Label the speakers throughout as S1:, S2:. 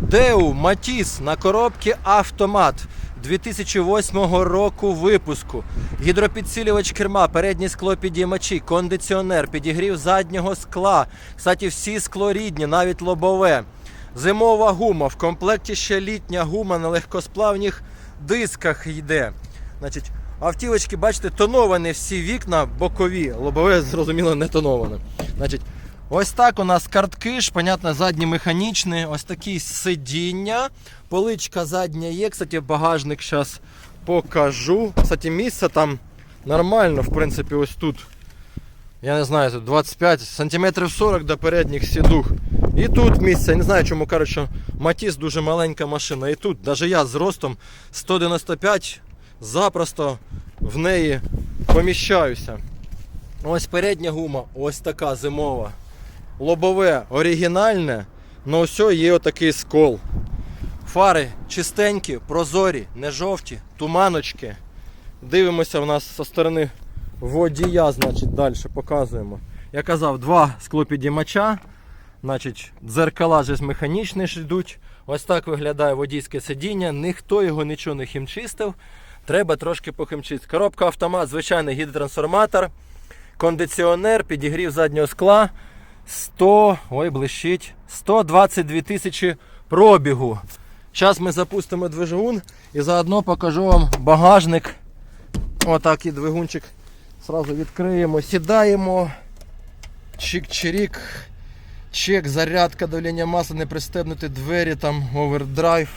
S1: Деу Матіс на коробці автомат 2008 року випуску. Гідропідсилювач керма, переднє скло підіймачі, кондиціонер, підігрів заднього скла. Кстати, всі скло рідні, навіть лобове. Зимова гума. В комплекті ще літня гума на легкосплавних дисках йде. Значить, автівочки, бачите, тоновані всі вікна бокові. Лобове, зрозуміло, не тоноване. Значить, ось так у нас картки понятно, задні механічні, ось такі сидіння. Поличка задня є. Кстати, багажник зараз покажу. Кстати, місце там нормально, в принципі, ось тут. Я не знаю, тут 25 сантиметрів 40 до передніх сідух. І тут місце, я не знаю, чому кажуть, що Матіс дуже маленька машина. І тут, навіть я з ростом 195 запросто в неї поміщаюся. Ось передня гума, ось така зимова. Лобове оригінальне, але ось є отакий скол. Фари чистенькі, прозорі, не жовті, туманочки. Дивимося в нас зі сторони водія, значить, далі показуємо. Я казав, два склопідіймача. Значить, дзеркала ж механічні ж йдуть. Ось так виглядає водійське сидіння. Ніхто його нічого не хімчистив. Треба трошки похимчити. Коробка автомат, звичайний гідротрансформатор, кондиціонер, підігрів заднього скла. 100, ой, блищить, 122 тисячі пробігу. Зараз ми запустимо двигун і заодно покажу вам багажник. Отак і двигунчик. Сразу відкриємо, сідаємо. Чик-чирік. Чек, зарядка, давлення масла, не пристебнути двері, там овердрайв.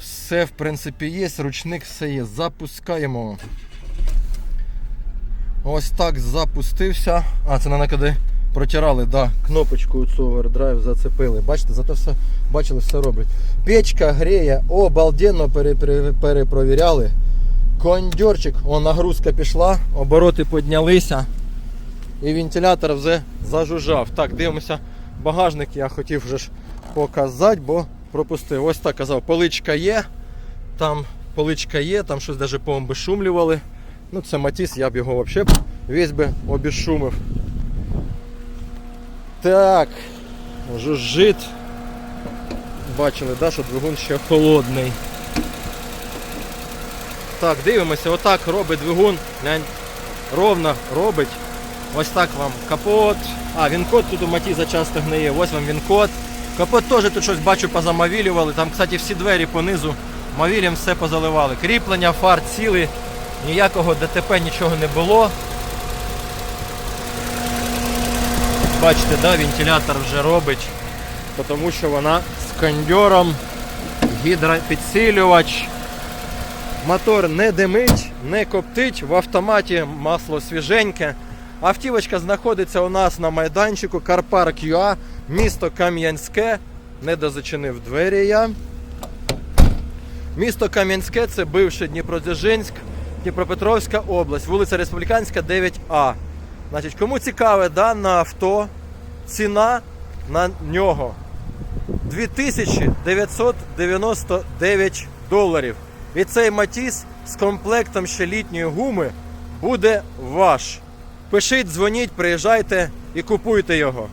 S1: Все, в принципі, є, ручник все є. Запускаємо. Ось так запустився. А, це на коли протирали, да, кнопочку цю овердрайв зацепили. Бачите, зато все бачили, все роблять. Печка гріє, обалденно пере, пере, перепровіряли. Кондьорчик, о, нагрузка пішла, обороти піднялися. І вентилятор вже зажужжав. Так, дивимося. Багажник я хотів вже ж показати, бо пропустив. Ось так казав, поличка є. Там поличка є, там щось навіть пообешумлювали. Ну це Матіс, я б його взагалі весь би обішумив. Так, жужжить. Бачили, да, що двигун ще холодний. Так, дивимося, отак робить двигун. Ровно робить. Ось так вам капот. А, він-код тут у Матіза часто гниє. Ось вам він-код. Капот теж тут щось бачу позамавілювали. Там, кстати, всі двері понизу мавілем все позаливали. Кріплення, фар цілий, ніякого ДТП нічого не було. Бачите, да, вентилятор вже робить, тому що вона з кондьором, гідропідсилювач. Мотор не димить, не коптить, в автоматі масло свіженьке. Автівочка знаходиться у нас на майданчику Карпарк ЮА, місто Кам'янське. Не дозачинив двері я. Місто Кам'янське це бивший Дніпродзержинськ, Дніпропетровська область, вулиця Республіканська, 9А. Значить, кому цікаве дане авто, ціна на нього 2999 доларів. І цей Матіс з комплектом ще літньої гуми буде ваш. Пишіть, дзвоніть, приїжджайте і купуйте його.